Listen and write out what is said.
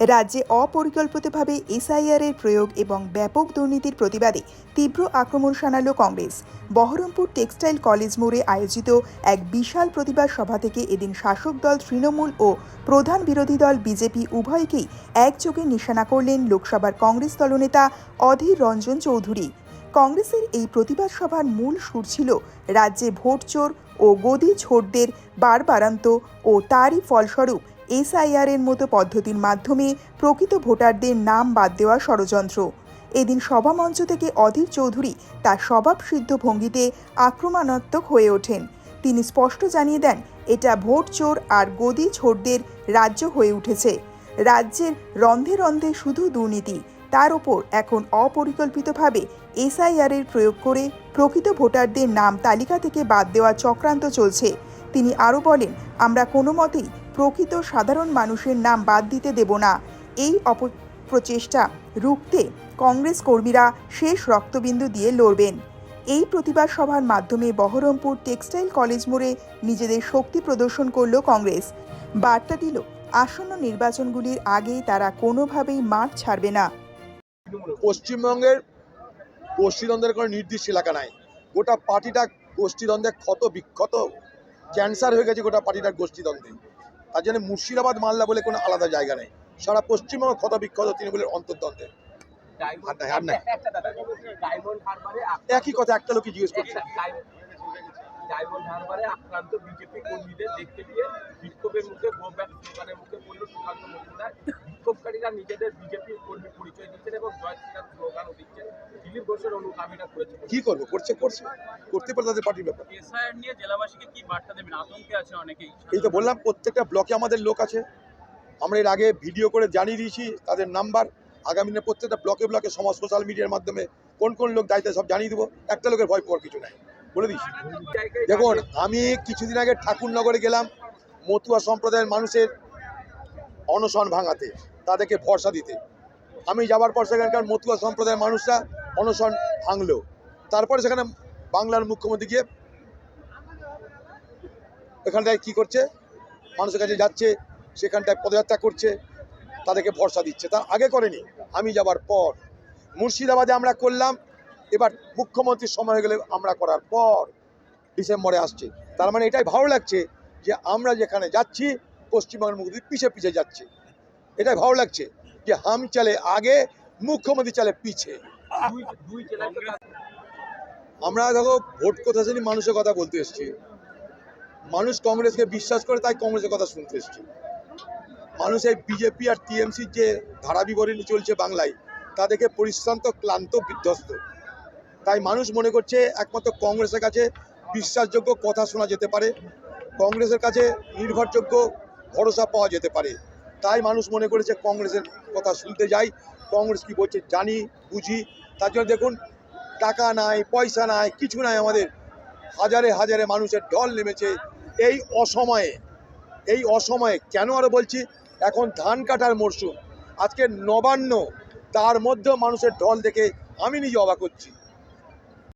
রাজ্যে অপরিকল্পিতভাবে এসআইআর এর প্রয়োগ এবং ব্যাপক দুর্নীতির প্রতিবাদে তীব্র আক্রমণ শানালো কংগ্রেস। বহরমপুর টেক্সটাইল কলেজ মোড়ে আয়োজিত এক বিশাল প্রতিবাদ সভা থেকে এদিন শাসক দল তৃণমূল ও প্রধান বিরোধী দল বিজেপি উভয়কেই একযোগে নিশানা করলেন লোকসভার কংগ্রেস দলনেতা অধীর রঞ্জন চৌধুরী। কংগ্রেসের এই প্রতিবাদ সভার মূল সুর ছিল রাজ্যে ভোট চোর ও গদি ছোটদের বারবারান্ত ও তারই ফলস্বরূপ এসআইআর এর মতো পদ্ধতির মাধ্যমে প্রকৃত ভোটারদের নাম বাদ দেওয়া ষড়যন্ত্র। এদিন সভামঞ্চ থেকে অধীর চৌধুরী তার স্বভাবসিদ্ধ ভঙ্গিতে আক্রমণাত্মক হয়ে ওঠেন। তিনি স্পষ্ট জানিয়ে দেন, এটা ভোট চোর আর গদি ছোটদের রাজ্য হয়ে উঠেছে। রাজ্যের রন্ধে রন্ধে শুধু দুর্নীতি, তার ওপর এখন অপরিকল্পিতভাবে এসআইআর এর প্রয়োগ করে প্রকৃত ভোটারদের নাম তালিকা থেকে বাদ দেওয়া চক্রান্ত চলছে। তিনি আরও বলেন, আমরা কোনো মতেই প্রকৃত সাধারণ মানুষের নাম বাদ দিতে দেব না। এই অপপ্রচেষ্টা রুখতে কংগ্রেস কর্মীরা শেষ রক্তবিন্দু দিয়ে লড়বেন। এই প্রতিবাদ সভার মাধ্যমে বহরমপুর টেক্সটাইল কলেজ মোড়ে নিজেদের শক্তি প্রদর্শন করল কংগ্রেস। বার্তা দিল, আসন্ন নির্বাচনগুলির আগেই তারা কোনোভাবেই মাঠ ছাড়বে না। পশ্চিমবঙ্গের গোষ্ঠীদ্বন্দ্বের কোনো নির্দিষ্ট এলাকা নাই। গোটা পার্টিটা গোষ্ঠীদ্বন্দ্বে ক্ষত বিক্ষত ক্যান্সার হয়ে গেছে গোটা পার্টিটার গোষ্ঠীদ্বন্দ্বে। তার জন্য মুর্শিদাবাদ মালদা বলে কোনো আলাদা জায়গা নেই। সারা পশ্চিমবঙ্গ ক্ষত বিক্ষত তৃণমূলের অন্তর্দ্বন্দ্বে। আর নাই, একই কথা একটা লোকই জিজ্ঞেস করছে। ডায়মন্ড হারবারে আক্রান্ত বিজেপি কর্মীদের দেখতে গিয়ে বিক্ষোভের মুখে গো ব্যাক স্লোগানের মুখে পড়ল সুকান্ত মজুমদার। বিক্ষোভকারীরা নিজেদের বিজেপি কর্মী পরিচয় দিচ্ছেন এবং জয় শ্রীরাম স্লোগানও দিচ্ছেন। দিলীপ ঘোষের অনুগামীরা করেছে। কি করব? করছে করছে। করতে পারে তাদের পার্টির ব্যাপার। এসআইআর নিয়ে জেলাবাসীকে কি বার্তা দেবেন? আতঙ্কে আছে অনেকেই। এই তো বললাম প্রত্যেকটা ব্লকে আমাদের লোক আছে। আমরা এর আগে ভিডিও করে জানিয়ে দিয়েছি তাদের নাম্বার। আগামী দিনে প্রত্যেকটা ব্লকে ব্লকে সমাজ সোশ্যাল মিডিয়ার মাধ্যমে কোন কোন লোক দায়িত্ব সব জানিয়ে দেবো। একটা লোকের ভয় পাওয়ার কিছু নাই। বলে দিচ্ছি দেখুন আমি কিছুদিন আগে ঠাকুরনগরে গেলাম মতুয়া সম্প্রদায়ের মানুষের অনশন ভাঙাতে। তাদেরকে ভরসা দিতে। আমি যাবার পর সেখানকার মতুয়া সম্প্রদায়ের মানুষরা অনশন ভাঙলো। তারপরে সেখানে বাংলার মুখ্যমন্ত্রী গিয়ে এখানটায় কি করছে? মানুষের কাছে যাচ্ছে, সেখানটায় পদযাত্রা করছে, তাদেরকে ভরসা দিচ্ছে। তা আগে করেনি। আমি যাবার পর। মুর্শিদাবাদে আমরা করলাম। এবার মুখ্যমন্ত্রীর সময় হয়ে গেলে আমরা করার পর ডিসেম্বরে আসছে। তার মানে এটাই ভালো লাগছে যে আমরা যেখানে যাচ্ছি, পশ্চিমবঙ্গের মুখ্যমন্ত্রী পিছে পিছে যাচ্ছে। এটাই ভালো লাগছে যে হাম চলে আগে, মুখ্যমন্ত্রী চলে পিছে। আমরা দেখো ভোট কথা শুনি মানুষের কথা বলতে এসেছি। মানুষ কংগ্রেসকে বিশ্বাস করে, তাই কংগ্রেসের কথা শুনতে এসেছি। মানুষ এই বিজেপি আর টিএমসির যে ধারা বিবরণী চলছে বাংলায়, তা দেখে পরিশ্রান্ত, ক্লান্ত, বিধ্বস্ত। তাই মানুষ মনে করছে একমাত্র কংগ্রেসের কাছে বিশ্বাসযোগ্য কথা শোনা যেতে পারে। কংগ্রেসের কাছে নির্ভরযোগ্য ভরসা পাওয়া যেতে পারে। তাই মানুষ মনে করেছে কংগ্রেসের কথা শুনতে যাই, কংগ্রেস কি বলছে জানি, বুঝি। তার জন্য দেখুন, টাকা নাই, পয়সা নাই, কিছু নাই আমাদের। হাজারে হাজারে মানুষের ঢল নেমেছে। এই অসময়ে এই অসময়ে কেন আর বলছি, এখন ধান কাটার মরশুম। আজকে নবান্ন, তার মধ্যেও মানুষের ঢল দেখে আমি নিজে অবাক হচ্ছি।